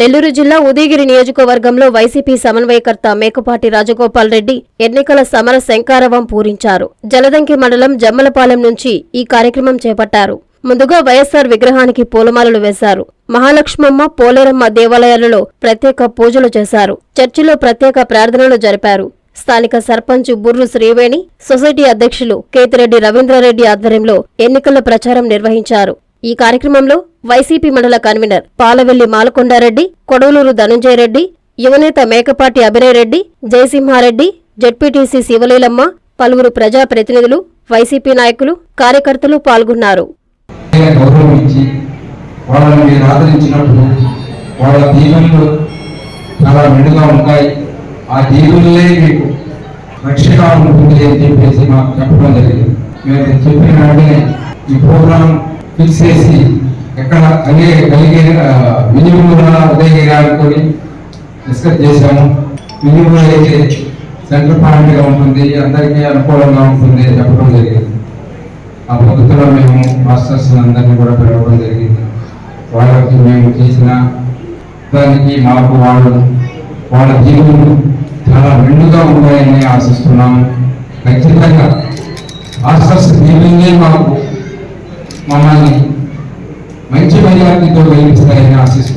నెల్లూరు జిల్లా ఉదయగిరి నియోజకవర్గంలో వైసీపీ సమన్వయకర్త మేకపాటి రాజగోపాల్ రెడ్డి ఎన్నికల సమర శంకారవం పూరించారు. జలదంకి మండలం జమ్మలపాలెం నుంచి ఈ కార్యక్రమం చేపట్టారు. ముందుగా వైఎస్సార్ విగ్రహానికి పూలమాలలు వేశారు. మహాలక్ష్మమ్మ పోలేరమ్మ దేవాలయాలలో ప్రత్యేక పూజలు చేశారు. చర్చిలో ప్రత్యేక ప్రార్థనలు జరిపారు. స్థానిక సర్పంచ్ బుర్రు శ్రీవేణి సొసైటీ అధ్యక్షులు కేతిరెడ్డి రవీంద్రారెడ్డి ఆధ్వర్యంలో ఎన్నికల ప్రచారం నిర్వహించారు. ఈ కార్యక్రమంలో వైసీపీ మండల కన్వీనర్ పాలవెల్లి మాలకొండారెడ్డి కొడవలూరు ధనుంజయరెడ్డి యువనేత మేకపాటి అభినయ్ రెడ్డి జయసింహారెడ్డి జడ్పీటీసీ శివలీలమ్మ పలువురు ప్రజాప్రతినిధులు వైసీపీ నాయకులు కార్యకర్తలు పాల్గొన్నారు. చాలా మెండుగా ఉంటాయి. ఆ మీకు ఉంటుంది అని చెప్పేసి మాకు చెప్పడం జరిగింది. మేము చెప్పిన వెంటనే ఈ ప్రోగ్రాం ఫిక్స్ చేసి ఎక్కడ అదే కలిగే మినిమం ఉదయగిరి అనుకొని డిస్కస్ చేశాము. మినిమం అయితే సెంటర్ పాయింట్గా ఉంటుంది అందరికీ అనుకూలంగా ఉంటుంది చెప్పడం జరిగింది. ఆ పద్ధతిలో మేము మాస్టర్స్ అందరినీ కూడా పిలవడం జరిగింది. వాళ్ళకి మేము చేసిన దానికి మాకు వాళ్ళు వాళ్ళ జీవులు చాలా మెండుగా ఉంటాయని ఆశిస్తున్నాము ఖచ్చితంగా మాస్టర్స్ దీవులే మాకు మమ్మల్ని మంచి మెజార్టీతో గెలిపిస్తాయని ఆశిస్తున్నాను